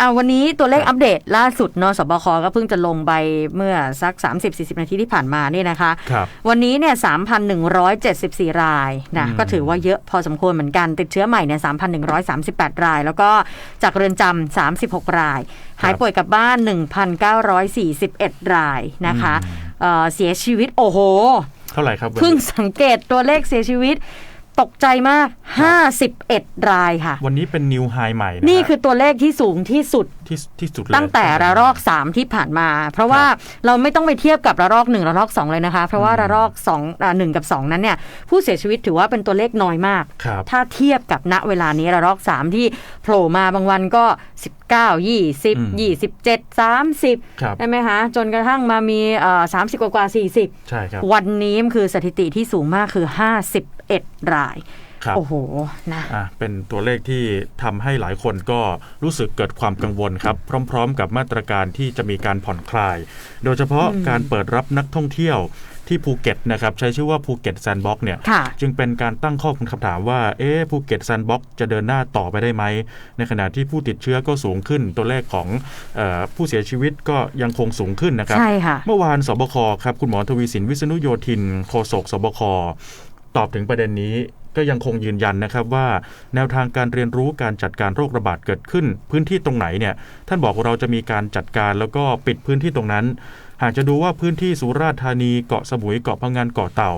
อ่าวันนี้ตัวเลขอัปเดตล่าสุดเนอะสบคก็เพิ่งจะลงไปเมื่อสัก 30-40 นาทีที่ผ่านมานี่นะคะครับวันนี้เนี่ย 3,174 รายนะอืมก็ถือว่าเยอะพอสมควรเหมือนกันติดเชื้อใหม่เนี่ย 3,138 ราย แล้วก็จากเรือนจำ36 ราย หายป่วยกลับบ้าน 1,941 รายนะคะเอ่อเสียชีวิตโอ้โห เท่าไหร่ครับวันเพิ่งนี้สังเกตตัวเลขเสียชีวิตตกใจมาก 51 รายค่ะ วันนี้เป็นนิวไฮใหม่ะนี่ฮะคือตัวเลขที่สูงที่สุดที่ที่สุดเลยตั้งแต่ระลอก 3 ที่ผ่านมา เพราะว่าเราไม่ต้องไปเทียบกับระลอก 1 ระลอก 2 เลยนะคะ เพราะว่าระลอก2อ่าหนึ่งกับ 2 นั้นเนี่ยผู้เสียชีวิตถือว่าเป็นตัวเลขน้อยมากครับถ้าเทียบกับณเวลานี้ระลอก 3 ที่โผล่มาบางวันก็ 19 20 27 30ครับใช่ไหมคะจนกระทั่งมามีเอ่อ30กว่ากว่า 40 ใช่ครับวันนี้มันคือสถิติที่สูงมากคือ 51รายครับโอ้โหนะอะเป็นตัวเลขที่ทำให้หลายคนก็รู้สึกเกิดความกังวลครับ พร้อม ๆ กับมาตรการที่จะมีการผ่อนคลาย โดยเฉพาะการเปิดรับนักท่องเที่ยวที่ภูเก็ตนะครับใช้ชื่อว่าภูเก็ตแซนด์บ็อกเนี่ยค่ะจึงเป็นการตั้งข้อคำถามว่าเอ๊ะภูเก็ตแซนด์บ็อกจะเดินหน้าต่อไปได้ไหม ในขณะที่ผู้ติดเชื้อก็สูงขึ้น ตัวเลขของเออผู้เสียชีวิตก็ยังคงสูงขึ้นนะครับใช่ค่ะเมื่อวานสบคครับคุณหมอทวีสินวิษณุโยธินโฆษกสบค ตอบถึงประเด็นนี้ก็ยังคงยืนยันนะครับว่าแนวทางการเรียนรู้การจัดการโรคระบาดเกิดขึ้น พื้นที่ตรงไหนเนี่ยท่านบอกว่าเราจะมีการจัดการแล้วก็ปิดพื้นที่ตรงนั้น หากจะดูว่าพื้นที่สุราษฎร์ธานีเกาะสมุยเกาะพังงานเกาะเต่า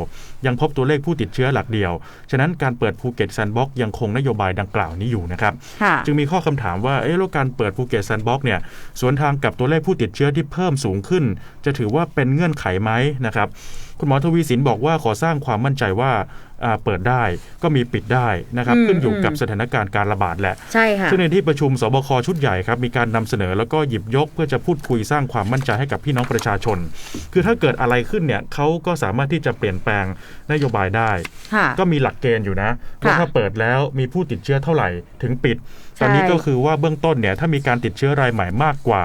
ยังพบตัวเลขผู้ติดเชื้อหลักเดียว ฉะนั้นการเปิดภูเก็ตแซนด์บ็อกซ์ยังคงนโยบายดังกล่าวนี้อยู่นะครับค่ะจึงมีข้อคำถามว่าเอ๊ะแล้วการเปิดภูเก็ตแซนด์บ็อกซ์เนี่ยสวนทางกับตัวเลขผู้ติดเชื้อที่เพิ่มสูงขึ้น จะถือว่าเป็นเงื่อนไขไหมนะครับ คุณหมอทวีสินบอกว่าขอสร้างความมั่นใจว่าอ่าเปิดได้ก็มีปิดได้นะครับอืมขึ้นอยู่กับอืมสถานการณ์การระบาดแหละใช่ค่ะซึ่งในที่ประชุมสบคชุดใหญ่ครับมีการนำเสนอแล้วก็หยิบยกเพื่อจะพูดคุยสร้างความมั่นใจให้กับพี่น้องประชาชน คือถ้าเกิดอะไรขึ้นเนี่ยเขาก็สามารถที่จะเปลี่ยนแปลงนโยบายได้ค่ะก็มีหลักเกณฑ์อยู่นะว่าถ้าเปิดแล้วมีผู้ติดเชื้อเท่าไหร่ถึงปิด ตอนนี้ก็คือว่าเบื้องต้นเนี่ยถ้ามีการติดเชื้อรายใหม่มากกว่า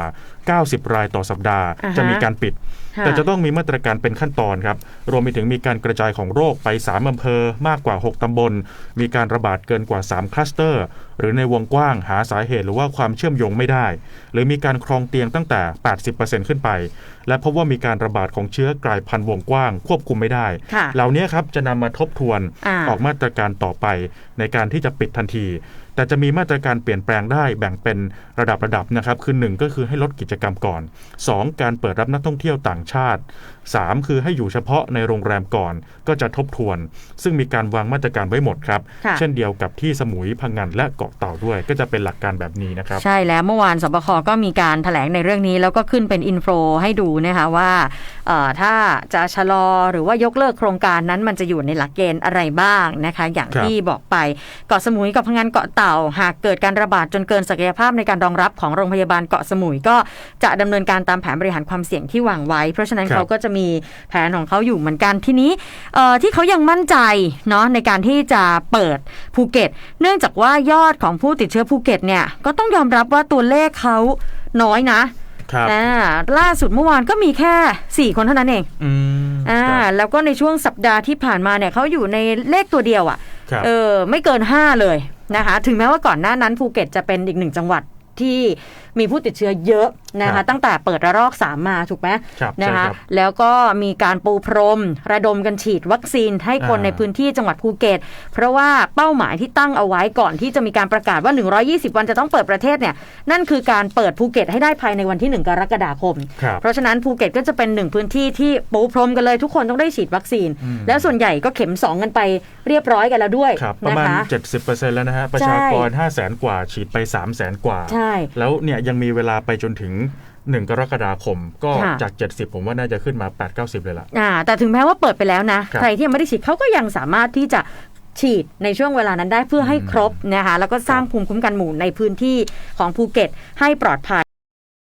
90 รายต่อสัปดาห์อ่าฮะจะมีการปิดค่ะแต่จะต้องมีมาตรการเป็นขั้นตอนครับ รวมไปถึงมีการกระจายของโรคไป 3 อำเภอมากกว่า 6 ตำบล มีการระบาดเกินกว่า 3 คลัสเตอร์หรือในวงกว้างหาสาเหตุหรือว่าความเชื่อมโยงไม่ได้ หรือมีการครองเตียงตั้งแต่ 80%ขึ้นไป และพบว่ามีการระบาดของเชื้อกลายพันธุ์วงกว้าง ควบคุมไม่ได้ค่ะเหล่านี้ครับจะนำมาทบทวนอ่าออกมาตรการต่อไป ในการที่จะปิดทันที แต่จะมีมาตรการเปลี่ยนแปลงได้แบ่งเป็นระดับระดับนะครับ คือ 1 ก็คือให้ลดกิจกรรมก่อน 2 การเปิดรับนักท่องเที่ยวต่างชาติ 3 คือให้อยู่เฉพาะในโรงแรมก่อนก็จะทบทวน ซึ่งมีการวางมาตรการไว้หมดครับค่ะเช่นเดียวกับที่สมุยพังงานและเกาะเต่าด้วย ก็จะเป็นหลักการแบบนี้นะครับ ใช่แล้วเมื่อวานสบคก็มีการแถลงในเรื่องนี้ แล้วก็ขึ้นเป็นอินโฟให้ดูนะคะว่าถ้าจะชะลอหรือว่ายกเลิกโครงการนั้นมันจะอยู่ในหลักเกณฑ์อะไรบ้างนะคะ อย่างที่บอกไปเกาะสมุยกับพังงานเกาะเต่า หากเกิดการระบาดจนเกินศักยภาพในการรองรับของโรงพยาบาลเกาะสมุยก็จะดำเนินการตามแผนบริหารความเสี่ยงที่วางไว้ เพราะฉะนั้นเขาก็จะมีแผนของเขาอยู่เหมือนกันทีนี้ที่เขายังมั่นใจเนาะในการที่จะเปิดภูเก็ต เนื่องจากว่ายอดของผู้ติดเชื้อภูเก็ตเนี่ยก็ต้องยอมรับว่าตัวเลขเขาน้อยนะครับอ่าล่าสุดเมื่อวานก็มีแค่ 4 คนเท่านั้นเองอืมอ่าครับ แล้วก็ในช่วงสัปดาห์ที่ผ่านมาเนี่ยเขาอยู่ในเลขตัวเดียวอะ่ะครับเออไม่เกิน 5 เลยนะคะ ถึงแม้ว่าก่อนหน้านั้นภูเก็ตจะเป็นอีกหนึ่งจังหวัดที่มีผู้ติดเชื้อเยอะนะครัคะบตั้งแต่เปิดระลอก3มาถูกไหมครับนะใช่คะครับแล้วก็มีการปูพรม ระดมกันฉีดวัคซีนให้คนอ่าในพื้นที่จังหวัดภูเก็ต เพราะว่าเป้าหมายที่ตั้งเอาไว้ก่อนที่จะมีการประกาศว่า 120 วันจะต้องเปิดประเทศเนี่ยนั่นคือการเปิดภูเก็ตให้ได้ภายในวันที่ 1 กรกฎาคมครับเพราะฉะนั้นภูเก็ตก็จะเป็นหนึ่งพื้นที่ที่ปูพรมกันเลยทุกคนต้องได้ฉีดวัคซีนอืมแล้วส่วนใหญ่ก็เข็ม 2 กันไปเรียบร้อยกันแล้วด้วยครับประนะมาณคะ70%แล้วนะฮะประชากร5 0 0แสนกว่าฉีดไป 3 0 0แสนกว่าใช่แล้วเนี่ยยังมีเวลาไปจนถึง1กรกฎาคม ก็ค่ะจาก 70 ผมว่าน่าจะขึ้นมา 8-90 เลยล่ะอ่าแต่ถึงแม้ว่าเปิดไปแล้วนะครับใครที่ยังไม่ได้ฉีดเขาก็ยังสามารถที่จะฉีดในช่วงเวลานั้นได้เพื่อให้ครบนะคะแล้วก็สร้างภูมิคุ้มกันหมู่ในพื้นที่ของภูเก็ตให้ปลอดภัย